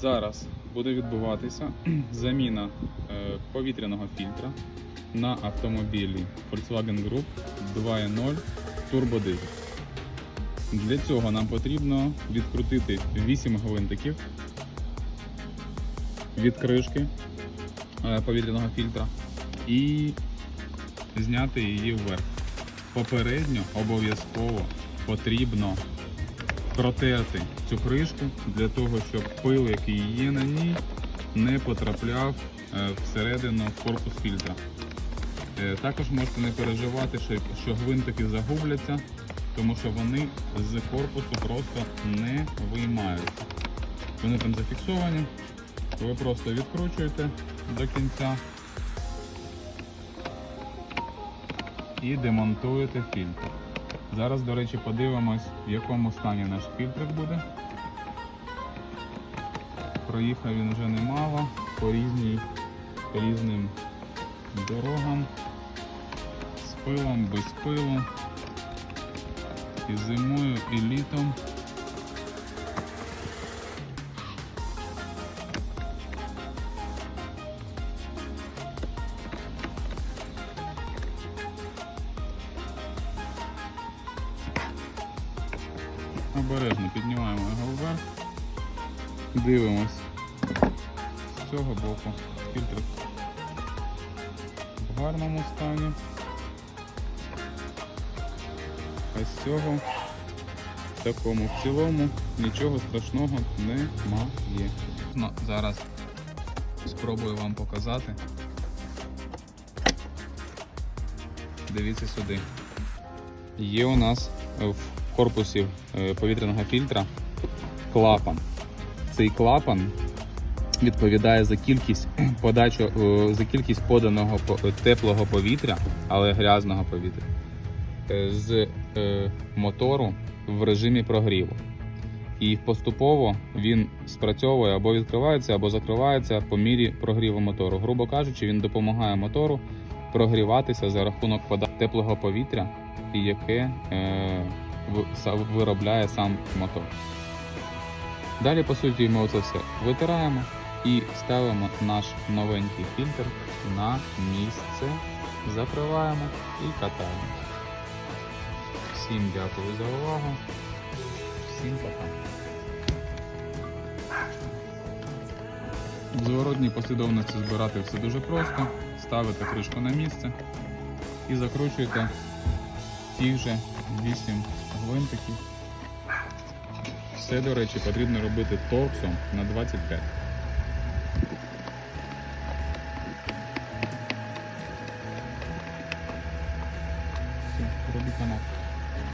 Зараз буде відбуватися заміна е, повітряного фільтра на автомобілі Volkswagen Group 2.0 турбодизель. Для цього нам потрібно відкрутити 8 гвинтиків від кришки е, повітряного фільтра і зняти її вверх. Попередньо обов'язково потрібно протерти цю кришку для того, щоб пил, який є на ній, не потрапляв е, всередину корпус фільтра. Е, Також можете не переживати, що гвинтики загубляться, тому що вони з корпусу просто не виймаються. Вони там зафіксовані, ви просто відкручуєте до кінця і демонтуєте фільтр. Зараз, до речі, подивимось, в якому стані наш фільтрик буде. Проїхав він вже немало по, різній, різним дорогам, з пилом, без пилу, і зимою, і літом. Обережно піднімаємо його вверх, дивимось з цього боку. Фільтр в гарному стані. А з цього в такому в цілому нічого страшного немає. Ну, зараз спробую вам показати. Дивіться сюди. Є у нас в корпусі е, повітряного фільтра клапан. Цей клапан відповідає за кількість подачу, е, за кількість поданого теплого повітря, але грязного повітря е, з е, мотору в режимі прогріву. І поступово він спрацьовує або відкривається, або закривається по мірі прогріву мотору. Грубо кажучи, він допомагає мотору прогріватися за рахунок теплого повітря, яке е, виробляє сам мотор. Далі, по суті, ми оце все витираємо і ставимо наш новенький фільтр на місце, закриваємо і катаємо. Всім дякую за увагу. Всім пока. В зворотній послідовності збирати все дуже просто. Ставите кришку на місце і закручуєте ті же 8 гвинтиків. Все, до речі, потрібно робити торксом на 25. Все, роби канал.